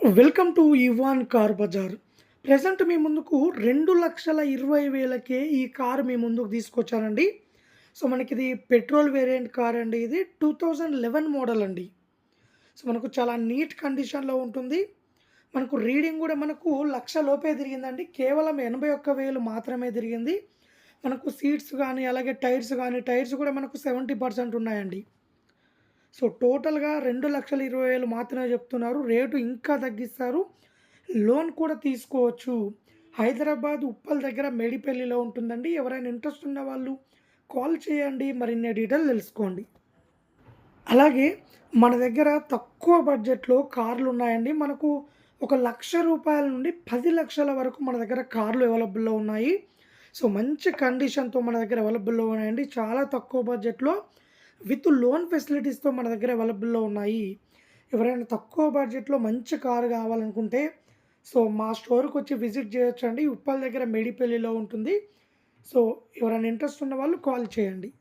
Welcome to Ivan car bazaar. Present మీ ముందుకు రెండు లక్షల ఇరవై వేలకే ఈ కారు మీ ముందుకు తీసుకొచ్చానండి. సో మనకి ఇది పెట్రోల్ వేరియంట్ కార్ అండి ఇది టూ థౌజండ్ లెవెన్ మోడల్ అండి. సో మనకు చాలా నీట్ కండిషన్లో ఉంటుంది. మనకు రీడింగ్ కూడా మనకు లక్ష లోపే తిరిగిందండి. కేవలం ఎనభై ఒక్క వేలు మాత్రమే తిరిగింది. మనకు సీట్స్ కానీ అలాగే టైర్స్ కానీ టైర్స్ కూడా మనకు సెవెంటీ పర్సెంట్ ఉన్నాయండి. సో టోటల్గా రెండు లక్షల ఇరవై వేలు మాత్రమే చెప్తున్నారు. రేటు ఇంకా తగ్గిస్తారు. లోన్ కూడా తీసుకోవచ్చు. హైదరాబాద్ ఉప్పల్ దగ్గర మేడిపల్లిలో ఉంటుందండి. ఎవరైనా ఇంట్రెస్ట్ ఉన్న వాళ్ళు కాల్ చేయండి. మరిన్ని డీటెయిల్ తెలుసుకోండి. అలాగే మన దగ్గర తక్కువ బడ్జెట్లో కార్లు ఉన్నాయండి. మనకు ఒక లక్ష రూపాయల నుండి పది లక్షల వరకు మన దగ్గర కార్లు అవైలబుల్లో ఉన్నాయి. సో మంచి కండిషన్తో మన దగ్గర అవైలబుల్లో ఉన్నాయండి. చాలా తక్కువ బడ్జెట్లో. విత్ లోన్ ఫెసిలిటీస్తో మన దగ్గర అవైలబుల్లో ఉన్నాయి. ఎవరైనా తక్కువ బడ్జెట్లో మంచి కారు కావాలనుకుంటే సో మా స్టోర్కి వచ్చి విజిట్ చేయొచ్చండి. ఉప్పల్ దగ్గర మేడిపల్లిలో ఉంటుంది. సో ఎవరైనా ఇంట్రెస్ట్ ఉన్న వాళ్ళు కాల్ చేయండి.